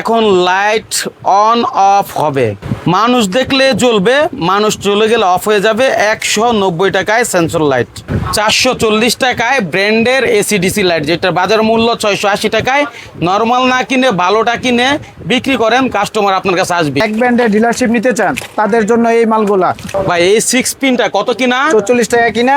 এখন light on of হবে। মানুষ দেখলে জ্বলবে মানুষ চলে গেলে অফ হয়ে যাবে একশো নব্বই টাকায় সেন্সর লাইট চারশো চল্লিশ টাকায় ব্র্যান্ডের এসিডিসি লাইট যেটা বাজার মূল্য ছয়শো আশি টাকায়। নর্মাল না কিনে ভালোটা কিনে বিক্রি করেন কাস্টমার আপনার কাছে আসবে। এক ব্র্যান্ডের ডিলারশিপ নিতে চান তাদের জন্য এই মালগুলা। ভাই এই সিক্স পিনটা কত কিনা? চল্লিশ টাকা কিনা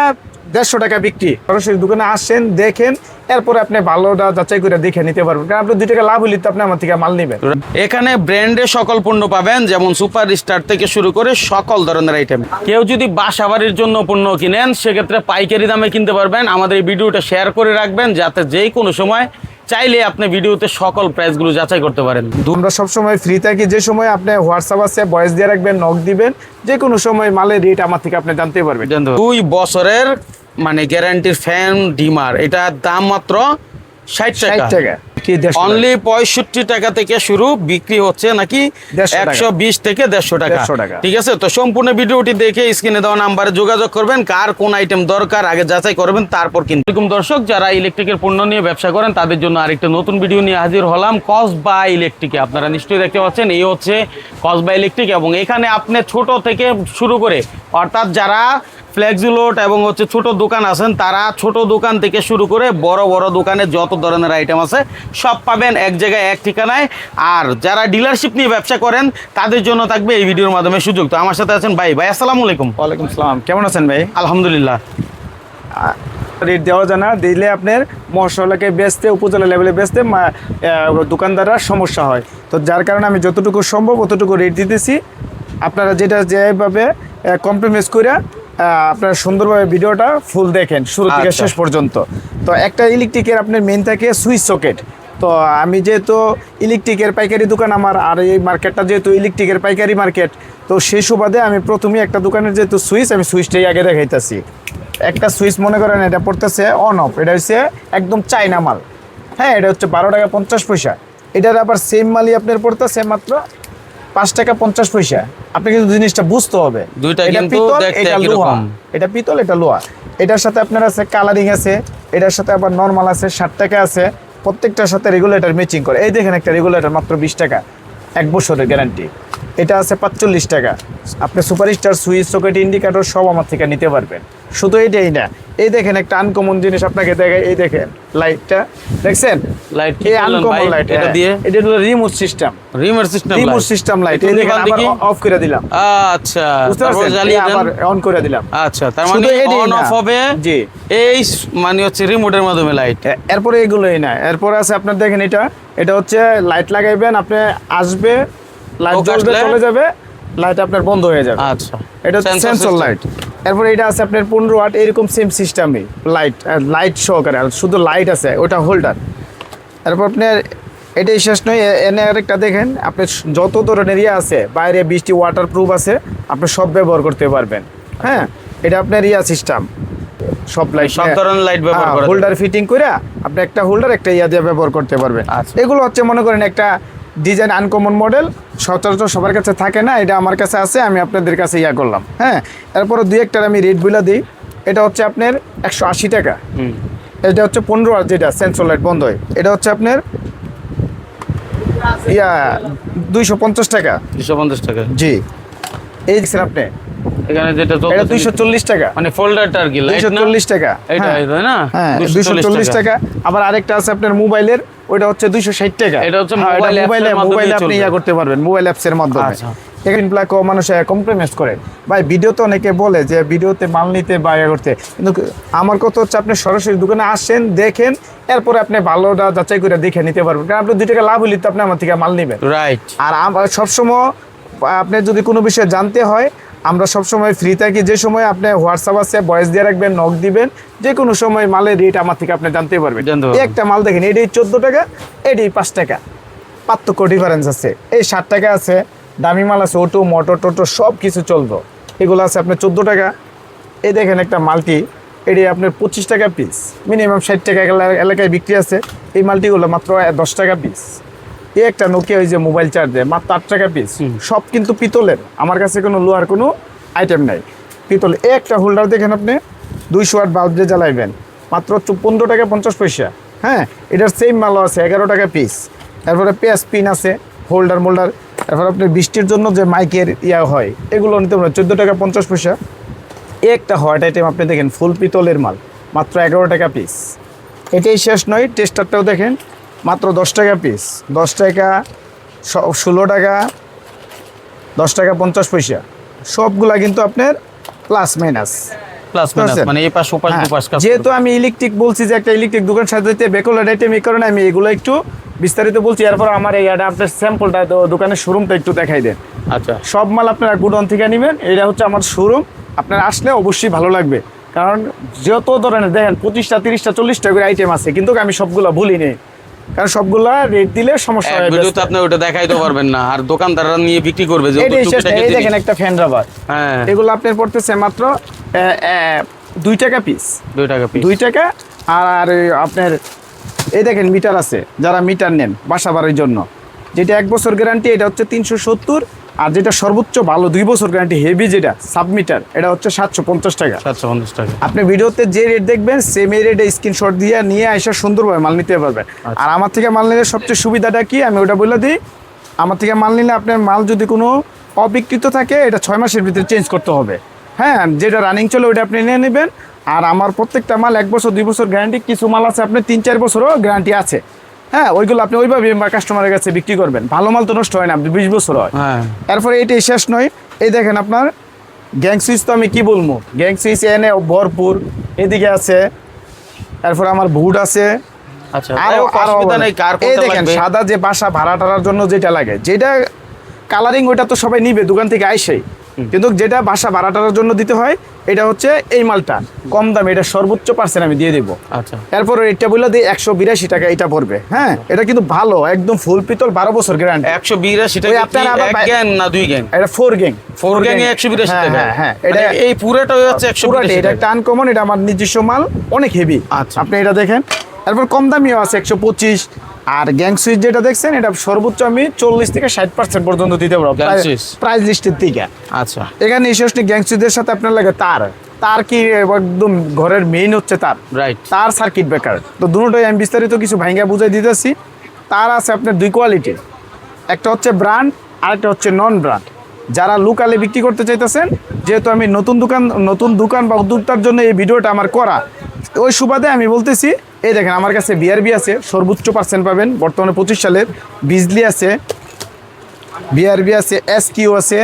দেড়শো টাকা বিক্রি। সরাসরি দোকানে আসেন দেখেন এরপরে আপনি ভালোটা যাচাই করে দেখে নিতে পারবেন। কারণ আপনি দুই টাকা লাভ হলে তো আপনি আমার থেকে মাল নেবেন। এখানে ব্র্যান্ডের সকল পণ্য পাবেন যেমন সুপার স্টার থেকে শুরু করে সকল ধরনের আইটেম কেউ যদি বাসা বাড়ির জন্য পণ্য কিনেন সেক্ষেত্রে পাইকারি দামে কিনতে পারবেন। আমাদের এই ভিডিওটা শেয়ার করে রাখবেন যাতে যে কোনো সময় চাইলে আপনি ভিডিওতে সকল প্রাইসগুলো যাচাই করতে পারেন। আমরা সবসময় ফ্রি থাকি যে সময় আপনি হোয়াটসঅ্যাপ আছে ভয়েস দিয়ে রাখবেন নক দিবেন যে কোনো সময় মালের রেট আমার থেকে আপনি জানতে পারবেন। দুই বছরের মানে গ্যারান্টির ফ্যান ডিমার। এটার দাম মাত্র ষাট টাকা? অনলি পঁয়ষট্টি টাকা থেকে শুরু বিক্রি হচ্ছে নাকি একশো বিশ থেকে দেড়শো টাকা। ঠিক আছে? তো সম্পূর্ণ ভিডিওটি দেখে স্ক্রিনে দেওয়া নাম্বারে যোগাযোগ করবেন কার কোন আইটেম দরকার আগে যাচাই করবেন তারপর কিন্তু দর্শক যারা ইলেকট্রিকের পণ্য নিয়ে ব্যবসা করেন তাদের জন্য আরেকটা নতুন ভিডিও নিয়ে হাজির হলাম কস বা ইলেকট্রিকে আপনারা নিশ্চয়ই দেখতে পাচ্ছেন এই হচ্ছে কস বা ইলেকট্রিক এবং এখানে আপনি ছোট থেকে শুরু করে অর্থাৎ যারা ফ্লেক্সিলোড এবং হচ্ছে ছোট দোকান আছেন তারা ছোট দোকান থেকে শুরু করে বড় বড় দোকানে যত ধরনের আইটেম আছে সব পাবেন এক জায়গায় এক ঠিকানায়। আর যারা ডিলারশিপ নিয়ে ব্যবসা করেন তাদের জন্য থাকবে এই ভিডিওর মাধ্যমে সুযোগ। তো আমার সাথে আছেন ভাই। ভাই আসসালামু আলাইকুম। ওয়ালাইকুম সালাম। কেমন আছেন ভাই? আলহামদুলিল্লাহ। রেট দেওয়া যায় না। দিলে আপনার মশলাকে বেচতে উপজেলা লেভেলে বেচতে দোকানদাররা সমস্যা হয়। তো যার কারণে আমি যতটুকু সম্ভব অতটুকু রেট দিতেছি। আপনারা যেটা যেভাবে কম্প্রোমাইজ করে আপনারা সুন্দরভাবে ভিডিওটা ফুল দেখেন শুরু থেকে আচ্ছা। শেষ পর্যন্ত। তো একটা ইলেকট্রিকের আপনার মেন থাকে সুইচ সকেট। তো আমি যেহেতু ইলেকট্রিকের পাইকারি দোকান আমার আর এই মার্কেটটা যেহেতু ইলেকট্রিকের পাইকারি মার্কেট তো সেই সুবাদে আমি প্রথমেই একটা দোকানের যেহেতু সুইচ আমি সুইচটাই আগে দেখাইতেছি। একটা সুইচ মনে করেন এটা পড়তেছে অন অফ এটা হচ্ছে একদম চাইনা মাল। হ্যাঁ এটা হচ্ছে বারো টাকা পঞ্চাশ পয়সা। এটার আবার সেম মালই আপনার পড়তেছে মাত্র পাঁচ টাকা পঞ্চাশ পয়সা। আপনি কিন্তু জিনিসটা বুঝতে হবে। দুইটা এটা পিতল, এটা লোহা। এটা পিতল এটা লোহা। এটার সাথে আপনার আছে কালারিং আছে এটার সাথে আবার নর্মাল আছে ষাট টাকা আছে। প্রত্যেকটার সাথে রেগুলেটর ম্যাচিং করে। এই দেখেন একটা রেগুলেটর মাত্র বিশ টাকা। এক বছরের গ্যারান্টি এটা আছে পাঁচচল্লিশ টাকা। আপনি সুপারস্টার সুইচ সকেট ইন্ডিকেটর সব আমার থেকে নিতে পারবেন। শুধু এইটাই না। এই দেখেন একটা আনকমন জিনিস আপনাকে দেখায় এই দেখেন লাইটটা দেখছেন? লাইট এই আনকমন লাইট এটা দিয়ে? এটা হলো remote system remote system remote system light এই দেখেন আবার অফ করে দিলাম। আচ্ছা বুঝতে পারছেন? জ্বালিয়ে আবার অন করে দিলাম। আচ্ছা তার মানে অন অফ হবে। জি। এই মানে হচ্ছে রিমোটের মাধ্যমে লাইট এরপরে এগুলোই না। এরপরে আছে আপনার দেখেন এটা। এটা হচ্ছে লাইট লাগাইবেন আপনি আসবে লাইট জ্বলবে চলে যাবে লাইট আপনার বন্ধ হয়ে যাবে। আচ্ছা। এটা সেন্সর লাইট এরপরে এটা আছে আপনার পনেরো ওয়াট এরকম সেম সিস্টেমই লাইট লাইট সহকারে আর শুধু লাইট আছে ওটা হোল্ডার তারপর আপনার এটাই শেষ নয় এনে আরেকটা দেখেন আপনি যত ধরনের ইয়ে আছে বাইরে বৃষ্টি ওয়াটার প্রুফ আছে আপনি সব ব্যবহার করতে পারবেন। হ্যাঁ এটা আপনার ইয়া সিস্টেম সব লাইট সব ধরনের লাইট ব্যবহার করা হোল্ডার ফিটিং করে আপনি একটা হোল্ডার একটা ইয়া দিয়ে ব্যবহার করতে পারবেন। আচ্ছা। এগুলো হচ্ছে মনে করেন একটা ডিজাইন আনকমন মডেল সচরাচর সবার কাছে থাকে না এটা আমার কাছে আছে আমি আপনাদের কাছে ইয়া করলাম। হ্যাঁ এরপরে দুই একটার আমি রেট বিলা দিই। এটা হচ্ছে আপনার একশো আশি টাকা। হুম। এটা হচ্ছে পনেরো আর যেটা সেন্সর লাইট বন্ধ হয় এটা হচ্ছে আপনার ইয়া দুইশো পঞ্চাশ টাকা। দুশো পঞ্চাশ টাকা। জি। এই দেখছেন আপনি? এখানে যেটা এটা দুইশো টাকা। মানে ফোল্ডারটা আর কি দুইশো টাকা এটা। না? হ্যাঁ দুইশো চল্লিশ টাকা। আবার আরেকটা আছে আপনার মোবাইলের হচ্ছে দুইশো ষাট টাকা। এটা হচ্ছে মোবাইল মোবাইলে আপনি ইয়া করতে পারবেন মোবাইল অ্যাপসের মাধ্যমে। আচ্ছা। এখানে প্লাকও মানুষ কম্প্রোমাইজ করে। ভাই ভিডিওতে অনেকে বলে যে ভিডিওতে মাল নিতে বা ইয়া করতে কিন্তু আমার কথা হচ্ছে আপনি সরাসরি দোকানে আসেন দেখেন এরপরে আপনি ভালোটা যাচাই করে দেখে নিতে পারবেন। কারণ আপনি দুই টাকা লাভ হলে তো আপনি আমার থেকে মাল নেবেন। রাইট আর সবসময় আপনি যদি কোনো বিষয়ে জানতে হয় আমরা সবসময় ফ্রি থাকি। যে সময় আপনি হোয়াটসঅ্যাপ আছে ভয়েস দিয়ে রাখবেন নক দিবেন যে কোনো সময় মালের রেট আমার থেকে আপনি জানতে পারবেন। একটা মাল দেখেন এটাই চোদ্দ টাকা এটাই পাঁচ টাকা। পার্থক্য ডিফারেন্স আছে। এই ষাট টাকা আছে দামি মাল আছে অটো মোটর টোটো সব কিছু চলবো এগুলো আছে আপনার চোদ্দ টাকা। এই দেখেন একটা মালটি এটি আপনার পঁচিশ টাকা পিস মিনিমাম ষাট টাকা এলা- এলাকায় বিক্রি আছে। এই মালটিগুলো মাত্র দশ টাকা পিস এই একটা নোকিয়া ওই যে মোবাইল চার্জে মাত্র আট টাকা পিস সব কিন্তু পিতলের। আমার কাছে কোনো লোহার কোনো আইটেম নাই। পিতল এই একটা হোল্ডার দেখেন আপনি দুইশো আট বাল্ব দিয়ে জ্বালাইবেন। মাত্র পনেরো টাকা পঞ্চাশ পয়সা। হ্যাঁ এটার সেম মালও আছে এগারো টাকা পিস এরপরে পেঁয়াজ পিন আছে হোল্ডার মোল্ডার এরপর আপনি বৃষ্টির জন্য যে মাইকের ইয়া হয় এগুলো নিতে পারেন। চোদ্দ টাকা পঞ্চাশ পয়সা। একটা হোয়াইট আইটেম আপনি দেখেন ফুল পিতলের মাল। মাত্র এগারো টাকা পিস এটাই শেষ নয় টেস্টারটাও দেখেন। মাত্র দশ টাকা পিস দশ টাকা ষোলো টাকা দশ টাকা পঞ্চাশ পয়সা। সবগুলা কিন্তু আপনার প্লাস মাইনাস হ্যাঁ, যেহেতু আমি ইলেকট্রিক বলছি যে একটা ইলেকট্রিক দোকান সাজাইতে বেকলার আইটেম এই কারণে আমি এগুলো একটু বিস্তারিত বলছি। এরপর আমার এই আপনার স্যাম্পলটা দোকানের শোরুমটা একটু দেখাই দেন। আচ্ছা। সব মাল আপনারা গুডন থেকে নেবেন। এটা হচ্ছে আমার শোরুম আপনারা আসলে অবশ্যই ভালো লাগবে। কারণ যত ধরনের দেখেন পঁচিশটা তিরিশটা চল্লিশটা করে আইটেম আছে কিন্তু আমি সবগুলা ভুলি নেই কারণ সবগুলা রেট দিলে সমস্যা হয় ভিডিওতে আপনি ওটা দেখাইতে পারবেন না। আর দোকানদাররা নিয়ে বিক্রি করবে যে। এই দেখেন একটা ফ্যান রাবার হ্যাঁ। এগুলো আপনার পড়তেছে মাত্র দুই টাকা পিস দুই টাকা পিস দুই টাকা আর আর আপনার এই দেখেন মিটার আছে যারা মিটার নেন বাসা বাড়ির জন্য। যেটা এক বছর গ্যারান্টি এটা হচ্ছে তিনশো সত্তর আর যেটা সর্বোচ্চ ভালো দুই বছর গ্যারান্টি হেভি যেটা সাবমিটার এটা হচ্ছে সাতশো পঞ্চাশ টাকা। সাতশো পঞ্চাশ টাকা। আপনি ভিডিওতে যে রেট দেখবেন সেম এই রেটে স্ক্রিনশট দিয়ে নিয়ে আসা সুন্দরভাবে মাল নিতে পারবেন। আর আমার থেকে মাল নিলে সবচেয়ে সুবিধাটা কি? আমি ওটা বলে দিই আমার থেকে মাল নিলে আপনার মাল যদি কোনো অবিকৃত থাকে এটা ছয় মাসের ভিতরে চেঞ্জ করতে হবে। হ্যাঁ যেটা রানিং চলে ওইটা আপনি নিয়ে নেবেন। আর আমার প্রত্যেকটা মাল এক বছর দুই বছর গ্যারান্টি কিছু মাল আছে আপনার তিন চার বছরও গ্যারান্টি আছে। হ্যাঁ ওইগুলো আপনি ওইভাবে কাস্টমারের কাছে বিক্রি করবেন। ভালো মাল তো নষ্ট হয় না বিশ বছর হয়। হ্যাঁ। এরপরে এটাই শেষ নয়। এই দেখেন আপনার গ্যাং সুইচ তো আমি কি বলব? গ্যাং সুইচ এনে ভরপুর। এদিকে আছে এরপর আমার বুট আছে। আচ্ছা আরও যাই আরও অসুবিধা নেই কার এই দেখেন সাদা যে বাসা ভাড়া টাড়ার জন্য যেটা লাগে যেটা কালারিং ওটা তো সবাই নিবে দোকান থেকে আইসেই। কিন্তু যেটা বাসা ভাড়া টাড়ার জন্য দিতে হয় এটা হচ্ছে এই মালটা। কম দামে এটা সর্বোচ্চ পার্সেন্ট আমি দিয়ে দেবো। আচ্ছা। এরপর এটা বললে দিই একশো বিরাশি টাকা এটা পড়বে। হ্যাঁ এটা কিন্তু ভালো একদম ফুল পিতল বারো বছর গ্যারান্টি একশো বিরাশি টাকা আপনার গ্যাং না দুই গ্যাং এটা ফোর গ্যাং ফোর গ্যাং একশো বিরাশি হ্যাঁ, টাকা। হ্যাঁ, হ্যাঁ, এটা এটা- এই পুরোটা হচ্ছে একশো বিরাশি এটা টাকা। একটা আনকমন এটা আমার নিজস্ব মাল অনেক হেভি আচ্ছা। আপনি এটা দেখেন। তারপর কম দামিও আছে একশো পঁচিশ আর গ্যাং সুইচ যেটা দেখছেন এটা সর্বোচ্চ আমি চল্লিশ থেকে ষাট পার্সেন্ট পর্যন্ত দিতে পারব? প্রাইস লিস্টের থেকে আচ্ছা। এখানে ইসেসটি গ্যাং সুইচের সাথে আপনার লাগে তার। তার কি একদম ঘরের মেইন হচ্ছে তার। রাইট তার সার্কিট ব্রেকার তো দুটোই আমি বিস্তারিত কিছু ভাঙ্গা বুঝাই দিতেছি। তার আছে আপনার দুই কোয়ালিটির একটা হচ্ছে ব্র্যান্ড আরেকটা হচ্ছে নন ব্র্যান্ড যারা লোকালে বিক্রি করতে চাইতেছেন যেহেতু আমি নতুন দোকান নতুন দোকান বা উদ্যোক্তার জন্য এই ভিডিওটা আমার করা ওই সুবাদে আমি বলতেছি এই দেখেন আমার কাছে বিআরবি আছে সর্বোচ্চ পার্সেন্ট পাবেন। বর্তমানে পঁচিশ সালের বিজলি আছে বিআরবি আছে এস কিউ আছে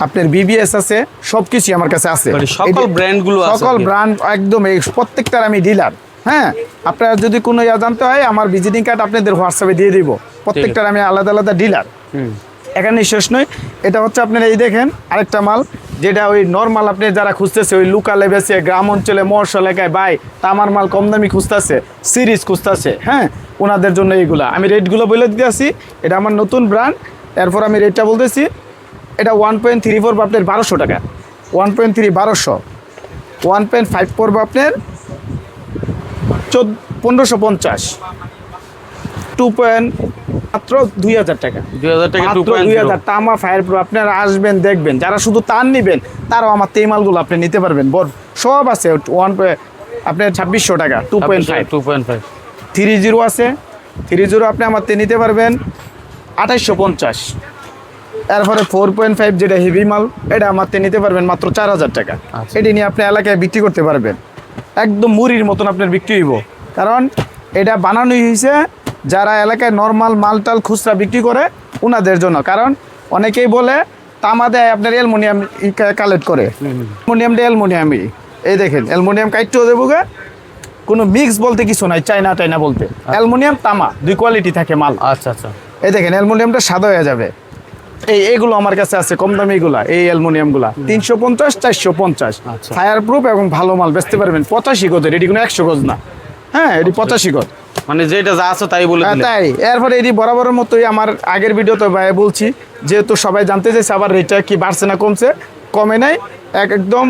আপনার বিবিএস আছে সব কিছুই আমার কাছে আছে। মানে সকল এই- brand গুলো আছে সকল ব্র্যান্ড একদম এই প্রত্যেকটার আমি ডিলার হ্যাঁ আপনারা যদি কোনো ইয়া জানতে হয় আমার ভিজিটিং কার্ড আপনাদের হোয়াটসঅ্যাপে দিয়ে দিব। প্রত্যেকটার আমি আলাদা আলাদা ডিলার এখানে শেষ নয়। এটা হচ্ছে আপনার এই দেখেন আরেকটা মাল। যেটা ওই নর্মাল আপনি যারা খুঁজতেছে, ওই লোকালে বেছে গ্রাম অঞ্চলে, মহর্ষ এলাকায় বাই তামার মাল কম দামি খুঁজতেছে সিরিজ খুঁজতেছে হ্যাঁ? ওনাদের জন্য এইগুলা। আমি রেটগুলো বলে দিতে আসি, এটা আমার নতুন ব্র্যান্ড এরপর আমি রেটটা বলতেছি, এটা ওয়ান পয়েন্ট থ্রি ফোর বা আপনার বারোশো টাকা। ওয়ান পয়েন্ট থ্রি বারোশো। ওয়ান পয়েন্ট ফাইভ পড়বে আপনার চোদ্দ, পনেরোশো পঞ্চাশ। টু পয়েন্ট মাত্র দুই হাজার টাকা। দুই হাজার টাকা দুই হাজার। তামা ফায়ার প্রো আপনারা আসবেন দেখবেন। যারা শুধু তার নেবেন তারাও আমার তেই মালগুলো আপনি নিতে পারবেন। বর সব আছে ওয়ান আপনার ছাব্বিশশো টাকা two point five two point five three zero আছে থ্রি জিরো আপনি আমার তে নিতে পারবেন আঠাইশশো পঞ্চাশ। এরপরে ফোর পয়েন্ট ফাইভ যেটা হেভি মাল এটা আমার তে নিতে পারবেন মাত্র চার হাজার টাকা। আচ্ছা। এটি নিয়ে আপনি এলাকায় বিক্রি করতে পারবেন। একদম মুড়ির মতন আপনার বিক্রি হইব। কারণ এটা বানানোই হয়েছে যারা এলাকায় নর্মাল মালটাল খুচরা বিক্রি করে ওনাদের জন্য। কারণ অনেকেই বলে তামা দেয় আপনার অ্যালমোনিয়াম কালেক্ট করে। অ্যালমোনিয়াম দিয়ে অ্যালমোনিয়ামই। এই দেখেন অ্যালমোনিয়াম কাইটও দেবো গে। কোনো মিক্স বলতে কিছু নাই চাইনা টাইনা বলতে। অ্যালমোনিয়াম তামা দুই কোয়ালিটি থাকে মাল। আচ্ছা আচ্ছা। এই দেখেন অ্যালমোনিয়ামটা সাদা হয়ে যাবে। এই এগুলো আমার কাছে আছে কম দামি এগুলা এই অ্যালমোনিয়ামগুলা। তিনশো পঞ্চাশ চারশো পঞ্চাশ। আচ্ছা। ফায়ার প্রুফ এবং ভালো মাল বেচতে পারবেন। পঁচাশি গজের এটি কোনো একশো গজ না। হ্যাঁ এটি পঁচাশি গজ। মানে যেটা যা আছে তাই বলে হ্যাঁ, তাই। এরপরে এটি বরাবরের মতোই আমার আগের ভিডিওতে ভাই বলছি যেহেতু সবাই জানতে চাইছে আবার রেটটা কি বাড়ছে না কমছে কমে নাই। এক একদম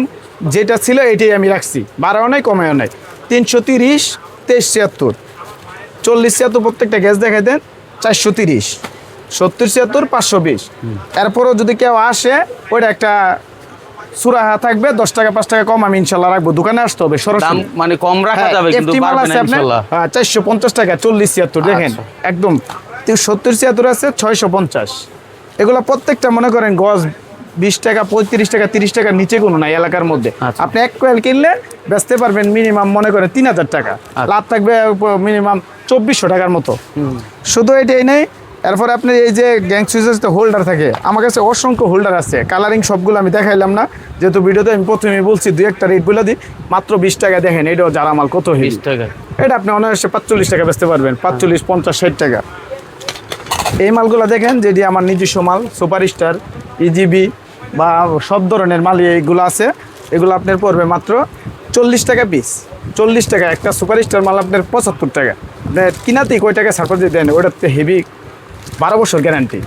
যেটা ছিল এটাই আমি রাখছি। বাড়াও নাই কমেও নাই। তিনশো তিরিশ তেইশ ছিয়াত্তর। চল্লিশ ছিয়াত্তর প্রত্যেকটা গ্যাস দেখাই দেন চারশো তিরিশ। সত্তর ছিয়াত্তর পাঁচশো বিশ। এরপরও যদি কেউ আসে ওইটা একটা সুরাহা থাকবে দশ টাকা পাঁচ টাকা কম আমি ইনশাল্লাহ রাখব। দোকানে আসতে হবে সরাসরি। মানে কম রাখা হ্যাঁ, যাবে কিন্তু হ্যাঁ, চারশো পঞ্চাশ টাকা চল্লিশ ছিয়াত্তর দেখেন আচ্ছা। একদম। সত্তর ছিয়াত্তর আছে ছয়শো পঞ্চাশ। এগুলো প্রত্যেকটা মনে করেন গজ বিশ টাকা পঁয়ত্রিশ টাকা তিরিশ টাকার নিচে কোনো নাই এলাকার মধ্যে। আচ্ছা। আপনি এক কোয়েল কিনলে বেচতে পারবেন মিনিমাম মনে করেন তিন হাজার টাকা। আচ্ছা। লাভ থাকবে মিনিমাম চব্বিশশো টাকার মতো। শুধু এটাই নেই এরপর আপনি এই যে গ্যাং সুইচের হোল্ডার থাকে আমার কাছে অসংখ্য হোল্ডার আছে। কালারিং সবগুলো আমি দেখাইলাম না। যেহেতু ভিডিওতে আমি প্রথমেই বলছি দুই একটা রেট বলে দিই মাত্র বিশ টাকা দেখেন এটাও যারা মাল কত বিশ টাকা। এটা আপনি অনায়াসে পাঁচচল্লিশ টাকা বেচতে পারবেন পাঁচচল্লিশ পঞ্চাশ ষাট টাকা। এই মালগুলো দেখেন যেটি আমার নিজস্ব মাল সুপার স্টার ইজিবি বা সব ধরনের মাল এইগুলো আছে। এগুলো আপনার পড়বে মাত্র চল্লিশ টাকা পিস চল্লিশ টাকা একটা সুপার স্টার মাল আপনার পঁচাত্তর টাকা। কিনাতেই কয় টাকা সাপোর্ট দিয়ে দেন ওটাতে হেভি বারো বছর গ্যারান্টি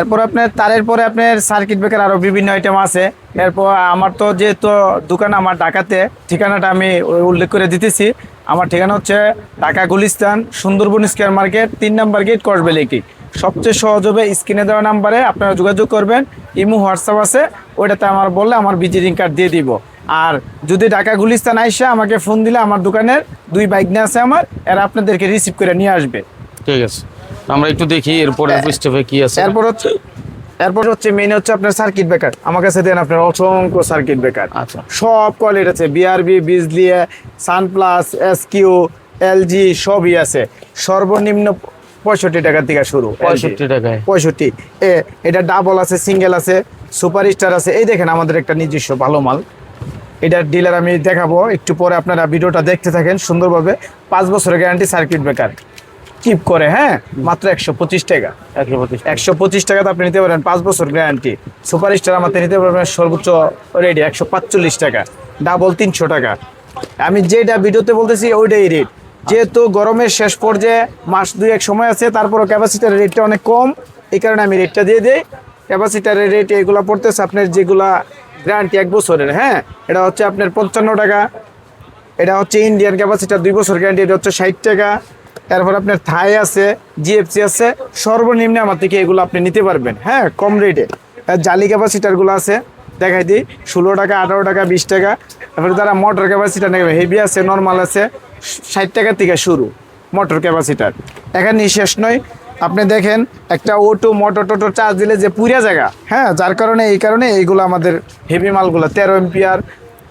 এরপর আপনার তারের পরে আপনার সার্কিট ব্রেকার আরও বিভিন্ন আইটেম আছে। এরপর আমার তো যেহেতু দোকান আমার ঢাকাতে ঠিকানাটা আমি উল্লেখ করে দিতেছি। আমার ঠিকানা হচ্ছে ঢাকা গুলিস্তান সুন্দরবন স্কোয়ার মার্কেট তিন নাম্বার গেট কসবেলিটি সবচেয়ে সহজ হবে স্ক্রিনে দেওয়া নাম্বারে আপনারা যোগাযোগ করবেন। ইমো হোয়াটসঅ্যাপ আছে ওইটাতে আমার বললে আমার ভিজিটিং কার্ড দিয়ে দিব। আর যদি ঢাকা গুলিস্তান আইসে আমাকে ফোন দিলে আমার দোকানের দুই বাইক নিয়ে আছে আমার এরা আপনাদেরকে রিসিভ করে নিয়ে আসবে। ঠিক আছে। আমরা একটু দেখি এরপরে স্টেপে কি আছে। এরপর হচ্ছে এরপর হচ্ছে মেইন হচ্ছে আপনার সার্কিট ব্রেকার আমার কাছে দেন আপনার অসংখ্য সার্কিট ব্রেকার আচ্ছা। সব কোয়ালিটি আছে। বিআরবি বিজলিয়া সানপ্লাস এসকিউ এলজি সবই আছে। সর্বনিম্ন পঁয়ষট্টি টাকা থেকে শুরু পঁয়ষট্টি টাকায়। পঁয়ষট্টি। এ এটা ডাবল আছে সিঙ্গেল আছে সুপার স্টার আছে। এই দেখেন আমাদের একটা নিজস্ব ভালো মাল। এটার ডিলার আমি দেখাবো। একটু পরে আপনারা ভিডিওটা দেখতে থাকেন সুন্দরভাবে। পাঁচ বছরের গ্যারান্টি সার্কিট ব্রেকার কিপ করে হ্যাঁ? মাত্র একশো পঁচিশ টাকা। একশো পঁচিশ একশো পঁচিশ টাকাতে আপনি নিতে পারেন পাঁচ বছর গ্যারান্টি। সুপার স্টার আমাদের নিতে পারবেন সর্বোচ্চ রেট একশো পাঁচচল্লিশ টাকা। ডাবল তিনশো টাকা। আমি যেটা ভিডিওতে বলতেছি ওইটাই রেট যেহেতু গরমের শেষ পর্যায়ে মাস দুই এক সময় আছে তারপরও ক্যাপাসিটার রেটটা অনেক কম। এই কারণে আমি রেটটা দিয়ে দিই। ক্যাপাসিটারের রেট এগুলো পড়তেছে আপনার যেগুলা গ্যারান্টি এক বছরের হ্যাঁ? এটা হচ্ছে আপনার পঞ্চান্ন টাকা। এটা হচ্ছে ইন্ডিয়ান ক্যাপাসিটার দুই বছর গ্যারান্টি এটা হচ্ছে ষাট টাকা। তারপর আপনার থাই আছে জিএফসি আছে, সর্বনিম্ন আমার থেকে এগুলো আপনি নিতে পারবেন। হ্যাঁ কম রেটে জালি ক্যাপাসিটারগুলো আছে, দেখাই দিই, ষোলো টাকা, আঠারো টাকা, বিশ টাকা। তারপরে তারা মোটর ক্যাপাসিটার নেবে হেভি আছে নর্মাল আছে, ষাট টাকা থেকে শুরু মোটর ক্যাপাসিটার এখানে শেষ নয়। আপনি দেখেন, একটা অটো মোটর টোটো চার্জ দিলে যে পুরিয়া জায়গা। হ্যাঁ যার কারণে, এই কারণে এইগুলো আমাদের হেভি মালগুলো, তেরো এম্পিয়ার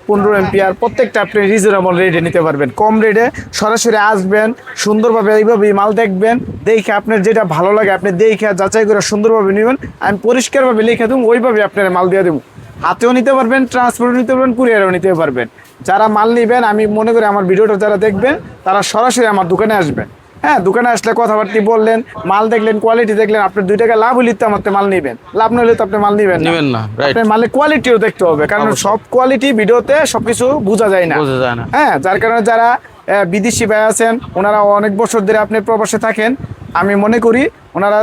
পনেরো এম্পিয়ার প্রত্যেকটা আপনি রিজনেবল রেটে নিতে পারবেন। কম রেটে সরাসরি আসবেন, সুন্দরভাবে এইভাবেই মাল দেখবেন, দেখে আপনার যেটা ভালো লাগে আপনি দেখে যাচাই করে সুন্দরভাবে নেবেন, আমি পরিষ্কারভাবে লিখে দেবো, ওইভাবে আপনার মাল দিয়ে দেবো। হাতেও নিতে পারবেন ট্রান্সপোর্টও নিতে পারবেন কুরিয়ারও নিতে পারবেন। যারা মাল নেবেন, আমি মনে করি আমার ভিডিওটা যারা দেখবেন, তারা সরাসরি আমার দোকানে আসবেন। হ্যাঁ দোকানে আসলে কথাবার্তি বললেন মাল দেখলেন কোয়ালিটি দেখলেন আপনি দুই টাকা লাভ হলে তো আমার মাল নেবেন। লাভ না হলে তো আপনি মাল নেবেন নেবেন না. আপনার মালের কোয়ালিটিও দেখতে হবে কারণ সব কোয়ালিটি ভিডিওতে সবকিছু বোঝা যায় না। বোঝা যায় না। হ্যাঁ যার কারণে যারা বিদেশি ভাই আছেন ওনারা অনেক বছর ধরে আপনি প্রবাসে থাকেন আমি মনে করি ওনারা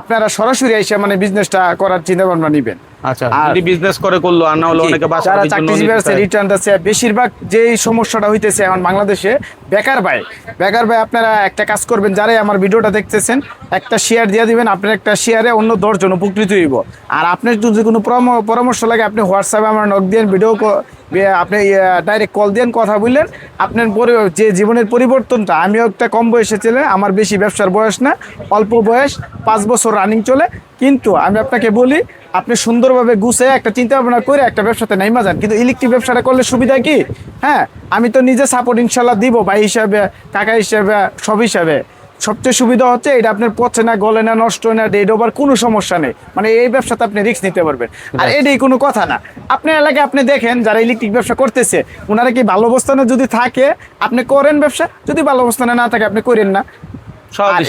আপনারা সরাসরি এসে মানে বিজনেসটা করার চিন্তা ভাবনা নিবেন। আচ্ছা যদি বিজনেস করে করল আর না হলে অনেকে বাসা যারা চাকরিজীবী আছে রিটার্ন আছে বেশিরভাগ যেই সমস্যাটা হইতেছে এখন বাংলাদেশে বেকার ভাই। বেকার ভাই আপনারা একটা কাজ করবেন যারাই আমার ভিডিওটা দেখতেছেন একটা শেয়ার দিয়ে দিবেন আপনার একটা শেয়ারে অন্য দশজন উপকৃত হইব। আর আপনার যদি কোনো পরামর্শ লাগে আপনি হোয়াটসঅ্যাপে আমার নক দিয়ে ভিডিও আপনি ডাইরেক্ট কল দেন কথা বললেন। আপনার যে জীবনের পরিবর্তনটা, আমিও একটা কম বয়সে ছেলে, আমার বেশি ব্যবসার বয়স না, অল্প বয়স, পাঁচ বছর রানিং চলে। কিন্তু আমি আপনাকে বলি, আপনি সুন্দরভাবে গুছে একটা চিন্তা ভাবনা করে একটা ব্যবসাতে নাইমা যান। কিন্তু ইলেকট্রিক ব্যবসাটা করলে সুবিধা কি? হ্যাঁ আমি তো নিজে সাপোর্ট ইনশাল্লাহ দিব, ভাই হিসাবে, কাকা হিসাবে, সব হিসাবে। সবচেয়ে সুবিধা হচ্ছে এটা আপনার পচে না গলে না নষ্ট হয় না ডেড ওভার কোনো সমস্যা নেই। মানে এই ব্যবসাতে আপনি রিস্ক নিতে পারবেন। আর এটাই কোনো কথা না। আপনার এলাকায় আপনি দেখেন যারা ইলেকট্রিক ব্যবসা করতেছে ওনারা কি ভালো অবস্থানে যদি থাকে আপনি করেন ব্যবসা। যদি ভালো অবস্থানে না থাকে আপনি করেন না।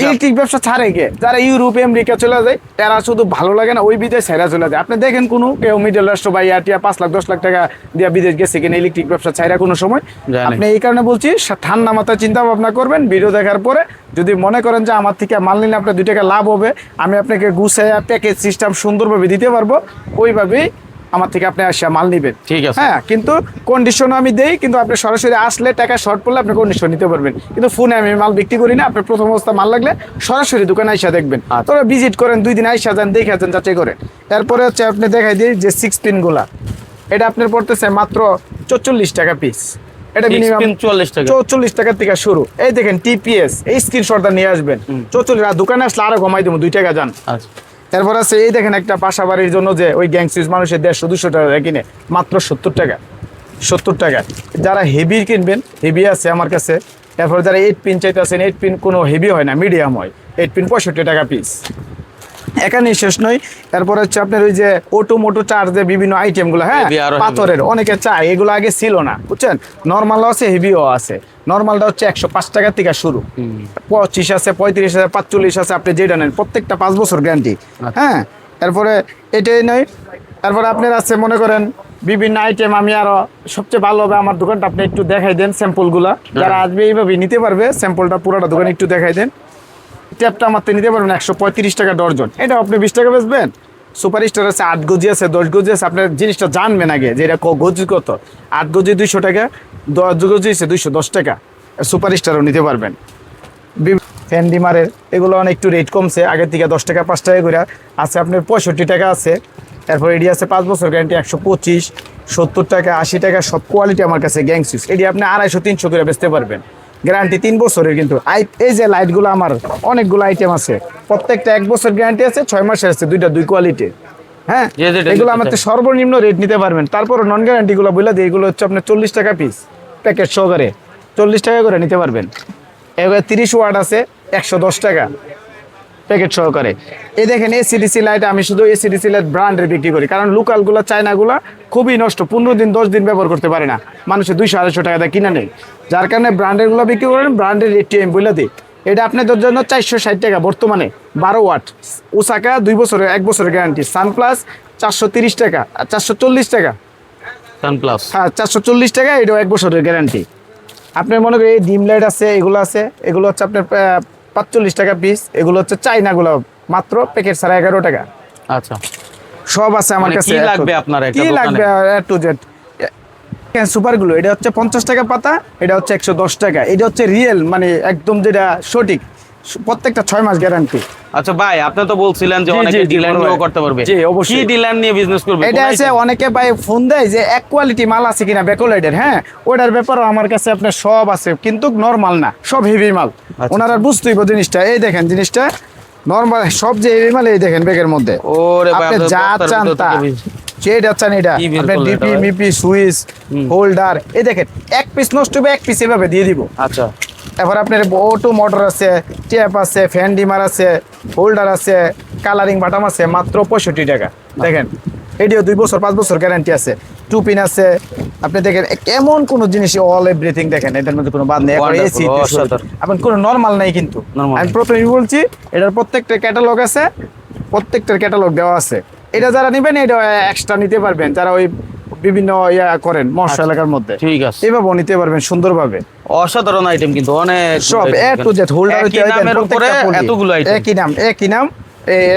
ইলেকট্রিক ব্যবসা ছাড়ে গে যারা ইউরোপ আমেরিকা চলে যায় তারা শুধু ভালো লাগে না ওই বিদেশ ছাইরা চলে যায়। আপনি দেখেন কোনো কেউ মিডল রাষ্ট্র বা ইয়াটিয়া পাঁচ লাখ দশ লাখ টাকা দিয়ে বিদেশ গেছে কিনা ইলেকট্রিক ব্যবসা ছাইরা কোনো সময়। আপনি এই কারণে বলছি ঠান্ডা মাথায় চিন্তা ভাবনা করবেন ভিডিও দেখার পরে যদি মনে করেন যে আমার থেকে মাল নিলে আপনার দুই টাকা লাভ হবে আমি আপনাকে গুছাইয়া প্যাকেজ সিস্টেম সুন্দরভাবে দিতে পারব ওইভাবেই আমার থেকে আপনি আসা মাল নিবেন। ঠিক আছে। হ্যাঁ কিন্তু কন্ডিশন আমি দেই কিন্তু আপনি সরাসরি আসলে টাকা শর্ট পড়লে আপনি কন্ডিশন নিতে পারবেন। কিন্তু ফোনে আমি মাল বিক্রি করি না আপনি প্রথম অবস্থা মাল লাগলে সরাসরি দোকানে আইসা দেখবেন। আচ্ছা। তবে ভিজিট করেন দুই দিন আইসা যান দেখে যান যাচাই করেন। এরপরে হচ্ছে আপনি দেখাই দিই যে সিক্স পিনগুলা। এটা আপনার পড়তেছে মাত্র চল্লিশ টাকা পিস এটা মিনিমাম 44 টাকা। থেকে শুরু। এই দেখেন টিপিএস এই স্ক্রিনশটটা নিয়ে আসবেন। চৌচল্লিশ আর দোকানে আসলে আরও কমাই দেবো দুই টাকা যান। তারপর আছে, এই দেখেন একটা বাসা বাড়ির জন্য যে ওই গ্যাং মানুষের দেড়শো, দুশো টাকা কিনে, মাত্র সত্তর টাকা সত্তর টাকা। যারা হেভি কিনবেন, হেভি আছে আমার কাছে তারপর যারা এইট পিন চাইতে আছেন এইট পিন কোনো হেভি হয় না মিডিয়াম হয় এইট পিন পঁয়ষট্টি টাকা পিস এখানেই শেষ নয়। তারপর হচ্ছে আপনার ওই যে অটো মোটো চার্জে বিভিন্ন আইটেমগুলো হ্যাঁ। পাথরের অনেকে চায় এগুলো আগে ছিল না বুঝছেন? নর্মালও আছে হেভিও আছে। নর্মালটা হচ্ছে একশো পাঁচ টাকা থেকে শুরু। পঁচিশ আছে পঁয়ত্রিশ আছে পাঁচচল্লিশ আছে আপনি যেটা নেন প্রত্যেকটা পাঁচ বছর গ্যারান্টি হ্যাঁ? তারপরে এটাই নয়। তারপরে আপনার আছে মনে করেন বিভিন্ন আইটেম আমি আরও সবচেয়ে ভালো হবে আমার দোকানটা আপনি একটু দেখাই দেন স্যাম্পলগুলা যারা আসবে এইভাবে নিতে পারবে স্যাম্পলটা পুরোটা দোকানে একটু দেখাই দেন। ট্যাপটা আমার নিতে পারবেন একশো পঁয়ত্রিশ টাকা ডর্জন। এটা আপনি বিশ টাকা বেচবেন। সুপার স্টার আছে, আট গজি আছে, দশ গজি আছে, আপনার জিনিসটা জানবেন আগে যে এটা গজি কত। আট গজি দুইশো টাকা, দশ গজি আছে দুইশো দশ টাকা। সুপার স্টারও নিতে পারবেন। ফ্যান্ডিমারের এগুলো অনেক একটু রেট কমছে, আগের থেকে দশ টাকা, পাঁচ টাকা করে আছে আপনার পঁয়ষট্টি টাকা আছে তারপর এটি আছে পাঁচ বছর গ্যারান্টি একশো পঁচিশ, সত্তর টাকা, আশি টাকা, সব কোয়ালিটি আমার কাছে গ্যাংসিস এটি আপনি আড়াইশো, তিনশো করে বেচতে পারবেন। গ্যারান্টি তিন বছরের কিন্তু। এই যে লাইটগুলো আমার অনেকগুলো আইটেম আছে। প্রত্যেকটা এক বছর গ্যারান্টি আছে ছয় মাসের আছে দুইটা দুই কোয়ালিটি হ্যাঁ? এগুলো চায়। সর্বনিম্ন রেট নিতে পারবেন। তারপর নন গ্যারান্টিগুলো বলে দিই এগুলো হচ্ছে আপনার চল্লিশ টাকা পিস প্যাকেট সহকারে। চল্লিশ টাকা করে নিতে পারবেন। এবার তিরিশ ওয়াট আছে একশো দশ টাকা প্যাকেট সহকারে। এই দেখেন এসিডিসি লাইট আমি শুধু এসিডিসি লাইট ব্র্যান্ডের বিক্রি করি। কারণ লোকালগুলো চায়নাগুলো খুবই নষ্ট পনেরো দিন দশ দিন ব্যবহার করতে পারে না। মানুষের দুইশো আড়াইশো টাকা দিয়ে কিনা নেই যার কারণে ব্র্যান্ডেরগুলো বিক্রি করেন ব্র্যান্ডের আমি বলে দিই। এটা আপনাদের জন্য চারশো ষাট টাকা বর্তমানে বারো ওয়াট। ওসাকা দুই বছরের এক বছরের গ্যারান্টি সানপ্লাস চারশো তিরিশ টাকা আর চারশো চল্লিশ টাকা। সানপ্লাস হ্যাঁ চারশো চল্লিশ টাকা এটাও এক বছরের গ্যারান্টি আপনার মনে করেন এই ডিম লাইট আছে এগুলো আছে এগুলো হচ্ছে আপনার পাঁচচল্লিশ টাকা পিস এগুলো হচ্ছে চাইনাগুলো মাত্র প্যাকেট ছাড়া এগারো টাকা। আচ্ছা। সব আছে আমার মানে কাছে কি লাগবে আপনার কি লাগবে টু জেড সুপারগুলো এটা হচ্ছে পঞ্চাশ টাকা পাতা এটা হচ্ছে একশো দশ টাকা। এটা হচ্ছে রিয়েল মানে একদম যেটা সঠিক। প্রত্যেকটা ছয় মাস গ্যারান্টি আচ্ছা ভাই আপনি তো বলছিলেন যে অনেকে ডিলার নিয়েও করতে পারবে। জি, অবশ্যই। কি ডিলার নিয়ে বিজনেস করবে এটা আছে অনেকে ভাই ফোন দেয় যে এক কোয়ালিটি মাল আছে কিনা? ব্যাকোলাইডের হ্যাঁ? ওটার ব্যাপারও আমার কাছে আপনার সব আছে কিন্তু নর্মাল না সব হেভি মাল। আচ্ছা। ওনারা বুঝতেই জিনিসটা। এই দেখেন জিনিসটা নর্মাল সব যে হেভি মাল এই দেখেন ব্যাগের মধ্যে। ওরে আপনি যা চান তা। যেটা চান এটা। আপনার ডিপি মিপি সুইচ হোল্ডার এই দেখেন এক পিস নষ্ট হবে এক পিস এভাবে দিয়ে দিব। আচ্ছা। এবার আপনার অটো মোটর আছে ট্যাপ আছে ফ্যান ডিমার আছে হোল্ডার আছে কালারিং বাটাম আছে মাত্র পঁয়ষট্টি টাকা। দেখেন এটিও দুই বছর পাঁচ বছর গ্যারান্টি আছে। টু পিন আছে আপনি দেখেন এমন কোন জিনিস অল এভরিথিং দেখেন এটার মধ্যে কোনো বাদ নেই। এসি। আপনার কোনো নর্মাল নাই কিন্তু। আমি প্রথমেই বলছি এটার প্রত্যেকটা ক্যাটালগ আছে প্রত্যেকটার ক্যাটালগ দেওয়া আছে। এটা যারা নেবেন এটা এক্সট্রা নিতে পারবেন। যারা ওই বিভিন্ন ইয়া করেন মহাশয় আচ্ছা। এলাকার মধ্যে। ঠিক আছে। এভাবেও নিতে পারবেন সুন্দরভাবে। অসাধারণ আইটেম কিন্তু অনেক সব এ টু জেড হোল্ডার উপরে এতগুলো আইটেম একই নাম একই নাম।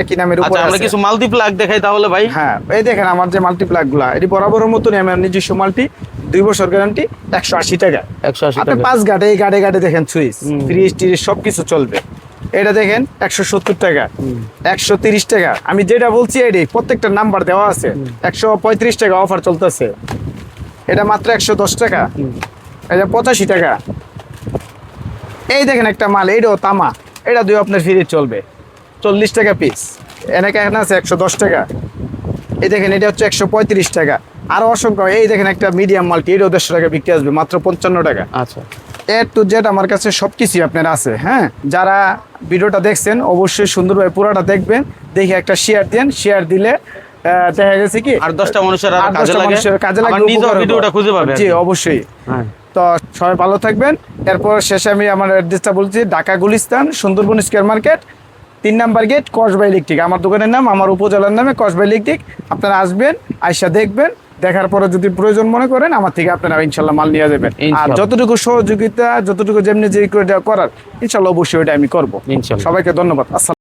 একই নামের আচ্ছা উপরে আমরা কিছু মাল্টি প্লাগ দেখাই তাহলে ভাই। হ্যাঁ এই দেখেন আমার যে মাল্টিপ্লাগগুলা এটি বরাবরের মতনই আমার নিজস্ব মাল্টি দুই বছর গ্যারান্টি একশো আশি টাকা। একশো আশি টাকা। পাঁচ গাড়ি এই গাড়ি গাড়ি দেখেন সুইচ ফ্রিজ টিরিজ সব কিছু চলবে। এটা দেখেন একশো সত্তর টাকা একশো তিরিশ টাকা। আমি যেটা বলছি এটি প্রত্যেকটা নাম্বার দেওয়া আছে। একশো পঁয়ত্রিশ টাকা অফার চলতেছে। এটা মাত্র একশো দশ টাকা। এটা পঁচাশি টাকা। এই দেখেন একটা মাল এইটাও তামা। এটা দুই আপনার ফ্রি চলবে। চল্লিশ টাকা পিস এনেকে এখানে আছে? একশো দশ টাকা। এই দেখেন এটা হচ্ছে একশো পঁয়ত্রিশ টাকা। আরও অসংখ্য এই দেখেন একটা মিডিয়াম মালটি এটাও দেড়শো টাকা বিক্রি আসবে মাত্র পঞ্চান্ন টাকা। আচ্ছা। এ টু জেড আমার কাছে সব কিছুই আপনার আছে হ্যাঁ? যারা ভিডিওটা দেখছেন অবশ্যই সুন্দরভাবে পুরোটা দেখবেন দেখে একটা শেয়ার দেন। শেয়ার দিলে দেখা গেছে কি? আর দশটা মানুষের কাজে। ভিডিওটা খুঁজে পাবে জি অবশ্যই। হ্যাঁ। তো সবাই ভালো থাকবেন। এরপর শেষে আমি আমার অ্যাড্রেসটা বলছি ঢাকা গুলিস্তান সুন্দরবন স্কোয়ার মার্কেট তিন নাম্বার গেট কসবা ইলেকট্রিক। আমার দোকানের নাম আমার উপজেলার নামে কসবা ইলেকট্রিক। আপনারা আসবেন আইসা দেখবেন দেখার পরে যদি প্রয়োজন মনে করেন আমার থেকে আপনারা ইনশাল্লাহ মাল নিয়ে যাবেন। আর যতটুকু সহযোগিতা যতটুকু যেমনি যে করে করার ইনশাল্লাহ অবশ্যই ওইটা আমি করব। সবাইকে ধন্যবাদ। আসসালাম